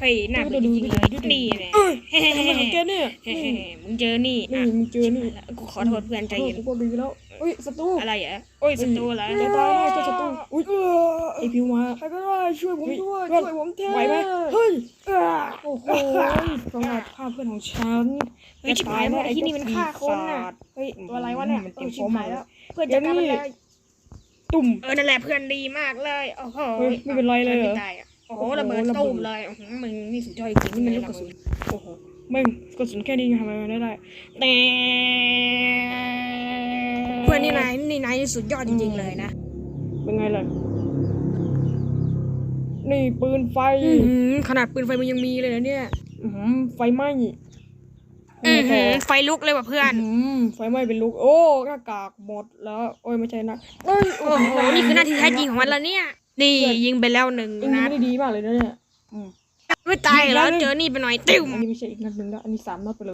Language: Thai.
เฮ้ยน่าเบื่อจริงๆเลยนี่แหละเอ้ยทำไมของแกเนี่ยเฮ้นี่มึงเจอนี่นี่อะมึงเจอนี่กูขอโทษเพื่อนใจเย็นกูก็ดีแล้วเฮ้ยศัตรูอะไรอะโอ้ยศัตรูอะไรจะตายแล้วเจ้าศัตรูอุ้ยไอพิวมาใครก็ได้ช่วยผมเฮ้ยด้วยเพื่อนช่วยผมแทนไหวไหมเฮ้ยอ่าโอ้โหสงสารฆ่าเพื่อนของฉันเฮ้ยชิบหายแล้วไอ้ที่นี่มันฆ่าคนน่ะเฮ้ยตัวอะไรวะเนี่ยมันเอเต็อมชิฟอบร์มหายแล้แล้ววเพื่อนจัดการมันเลยตุ่มเออนั่นแหละเพื่อนดีมากเลยโอ้โหเฮ้ยไม่เป็นไรเลยเหรอไม่ตายอะ โอ้โหระเบิดตุ้มเลยอื้อหือมึงนี่สุดยอดจริงๆนี่มันลูกกระสุนโอ้โหแม่งกระสุนแค่นี้ยังทำอะไรไม่ได้แต่เพื่อนนี่นายนี่นายนี่สุดยอดจริงๆเลยนะ เป็นไงล่ะนี่ปืนไฟอื้อหือขนาดปืนไฟมันยังมีเลยนะเนี่ยอื้อหือไฟไหม้อือหือโโหไฟลุกเลยว่ะเพื่อน อืมไฟไหม้เป็นลูก โอ้หน้ากากหมดแล้ว โอ้ยไม่ใช่นะเอ้ยโอ้โหนี่คือหน้าที่แท้จริงของมันแล้วเนี่ย นี่ยิงไปแล้วหนึ่งอันนี้นัดไม่ได้ดีมากเลยนะเนี่ยอืมไม่ตายแล้วเจอนี่ไปหน่อยติ้ว อันนี้ไม่ใช่อีกนัดหนึ่งแล้วอันนี้สามนัดไปเลย